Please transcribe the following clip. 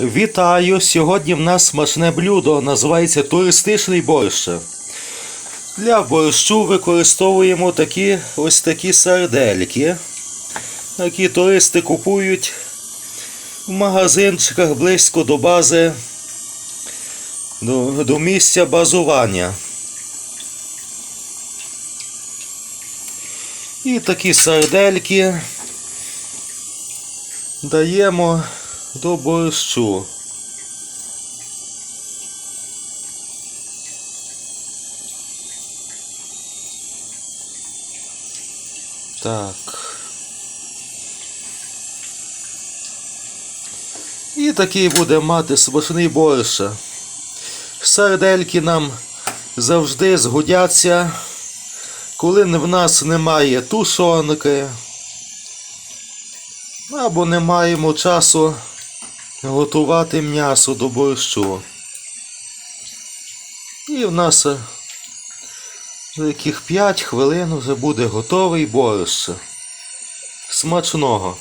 Вітаю! Сьогодні в нас смачне блюдо, називається туристичний борщ. Для борщу використовуємо такі ось такі сардельки, які туристи купують в магазинчиках близько до бази, до, до місця базування. І такі сардельки даємо до борщу. Так. І такий буде мати смачний борщ. Сардельки нам завжди згодяться, коли в нас немає тушонки, або не маємо часу готувати м'ясо до борщу. І в нас е, за яких 5 хвилин вже буде готовий борщ. Смачного!